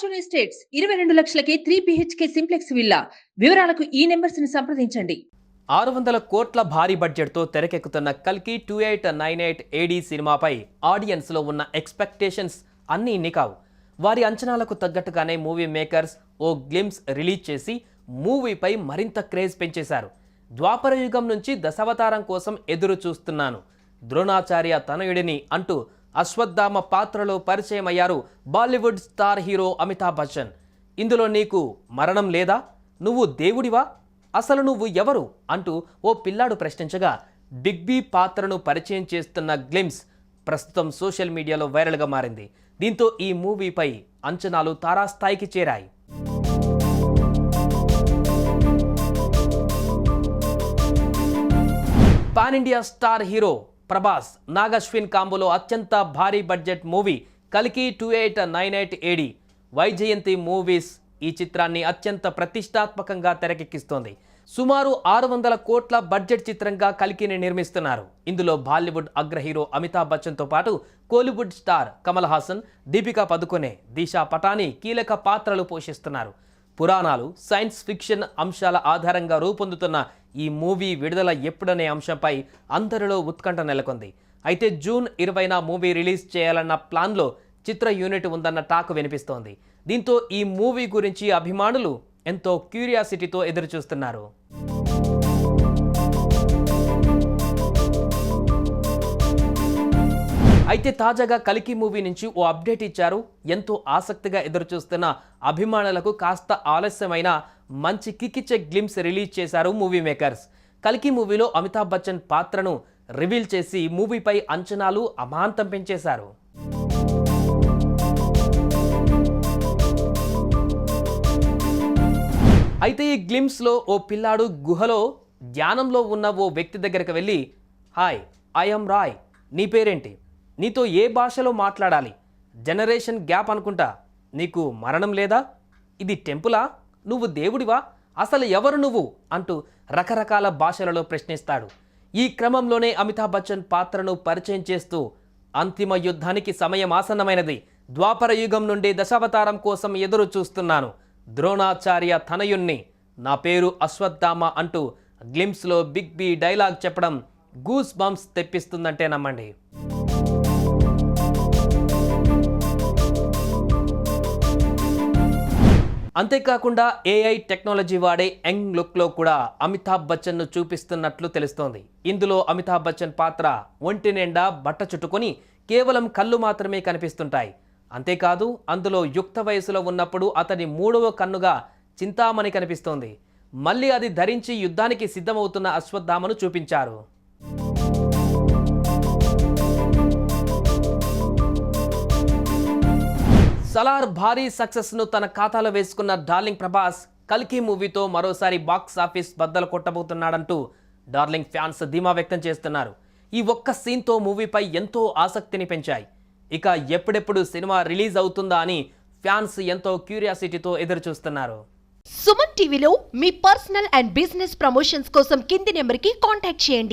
Fortune Estates ఇరవై రెండు లక్షలకే త్రీ బిహెచ్కే సింప్లెక్స్ విల్లా వివరాలకు ఈ నెంబర్స్ని సంప్రదించండి. ఆరు వందల కోట్ల భారీ బడ్జెట్తో తెరకెక్కుతున్న కల్కి two eight nine eight AD సినిమాపై ఆడియన్స్లో ఉన్న ఎక్స్పెక్టేషన్స్ అన్నీ ఇన్ని కావు వారి అంచనాలకు తగ్గట్టుగానే మూవీ మేకర్స్ ఓ గ్లిమ్స్ రిలీజ్ చేసి మూవీపై మరింత క్రేజ్ పెంచేశారు. ద్వాపర యుగం నుంచి దశావతారం కోసం ఎదురు చూస్తున్నాను ద్రోణాచార్య తనయుడిని అంటూ అశ్వత్థామ పాత్రలో పరిచయమయ్యారు Bollywood star hero Amitabh Bachchan. ఇందులో నీకు మరణం లేదా? నువ్వు దేవుడివా? అసలు నువ్వు ఎవరు? అంటూ ఓ పిల్లాడు ప్రశ్నించగా బిగ్ బీ పాత్రను పరిచయం చేస్తున్న గ్లిమ్స్ ప్రస్తుతం సోషల్ మీడియాలో వైరల్గా మారింది. దీంతో ఈ మూవీపై అంచనాలు తారాస్థాయికి చేరాయి. Pan India star hero Prabhas Nag Ashwin కాంబోలో అత్యంత భారీ బడ్జెట్ మూవీ కలికి two eight nine eight AD. Vyjayanthi Movies ఈ చిత్రాన్ని అత్యంత ప్రతిష్టాత్మకంగా తెరకెక్కిస్తోంది. సుమారు ఆరు వందల కోట్ల బడ్జెట్ చిత్రంగా కలికిని నిర్మిస్తున్నారు. ఇందులో బాలీవుడ్ అగ్ర హీరో అమితాబ్ బచ్చన్తో పాటు కోలీవుడ్ స్టార్ కమల్ హాసన్ దీపికా పదుకొనే దిశా పటాని కీలక పాత్రలు పోషిస్తున్నారు. పురాణాలు సైన్స్ ఫిక్షన్ అంశాల ఆధారంగా రూపొందుతున్న ఈ మూవీ విడుదల ఎప్పుడనే అంశంపై అందరిలో ఉత్కంఠ నెలకొంది. అయితే జూన్ ఇరవైన మూవీ రిలీజ్ చేయాలన్న ప్లాన్లో చిత్ర యూనిట్ ఉందన్న టాక్ వినిపిస్తోంది. దీంతో ఈ మూవీ గురించి అభిమానులు ఎంతో క్యూరియాసిటీతో ఎదురుచూస్తున్నారు. అయితే తాజాగా కలికి మూవీ నుంచి ఓ అప్డేట్ ఇచ్చారు. ఎంతో ఆసక్తిగా ఎదురుచూస్తున్న అభిమానులకు కాస్త ఆలస్యమైన మంచి కిక్కిచ్చే గ్లిమ్స్ రిలీజ్ చేశారు మూవీ మేకర్స్. కలికి మూవీలో అమితాబ్ బచ్చన్ పాత్రను రివీల్ చేసి మూవీపై అంచనాలు అమాంతం పెంచేశారు. అయితే ఈ గ్లిమ్స్లో ఓ పిల్లాడు గుహలో ధ్యానంలో ఉన్న ఓ వ్యక్తి దగ్గరికి వెళ్ళి హాయ్ ఐఎమ్ రాయ్. నీ పేరేంటి? నీతో ఏ భాషలో మాట్లాడాలి? జనరేషన్ గ్యాప్ అనుకుంటా. నీకు మరణం లేదా? ఇది టెంపులా? నువ్వు దేవుడివా? అసలు ఎవరు నువ్వు? అంటూ రకరకాల భాషలలో ప్రశ్నిస్తాడు. ఈ క్రమంలోనే అమితాబ్ బచ్చన్ పాత్రను పరిచయం చేస్తూ అంతిమ యుద్ధానికి సమయం ఆసన్నమైనది. ద్వాపర యుగం నుండి దశావతారం కోసం ఎదురు చూస్తున్నాను. ద్రోణాచార్య తనయుణ్ణి. నా పేరు అశ్వత్థామ అంటూ గ్లిమ్స్లో బిగ్ బి డైలాగ్ చెప్పడం గూస్ బంప్స్ తెప్పిస్తుందంటే నమ్మండి. అంతేకాకుండా ఏఐ టెక్నాలజీ వాడే యంగ్ లుక్లో కూడా అమితాబ్ బచ్చన్ను చూపిస్తున్నట్లు తెలుస్తోంది. ఇందులో అమితాబ్ బచ్చన్ పాత్ర ఒంటి నిండా బట్ట చుట్టుకొని కేవలం కళ్ళు మాత్రమే కనిపిస్తుంటాయి. అంతేకాదు అందులో యుక్త వయసులో ఉన్నప్పుడు అతని మూడవ కన్నుగా చింతామణి కనిపిస్తోంది. మళ్ళీ అది ధరించి యుద్ధానికి సిద్ధమవుతున్న అశ్వత్థామను చూపించారు. సలార్ భారీ సక్సెస్ను తన ఖాతాలో వేసుకున్న డార్లింగ్ ప్రభాస్ కల్కి మూవీతో మరోసారి బాక్స్ ఆఫీస్ బద్దలు కొట్టబోతున్నాడంటూ డార్లింగ్ ఫ్యాన్స్ ధీమా వ్యక్తం చేస్తున్నారు. ఈ ఒక్క సీన్తో మూవీపై ఎంతో ఆసక్తిని పెంచాయి. ఇక ఎప్పుడెప్పుడు సినిమా రిలీజ్ అవుతుందా అని ఫ్యాన్స్ ఎంతో క్యూరియాసిటీతో ఎదురుచూస్తున్నారు. సుమన్ టీవీలో మీ పర్సనల్ అండ్ బిజినెస్ ప్రమోషన్స్ కోసం కింది నెంబర్కి కాంటాక్ట్ చేయండి.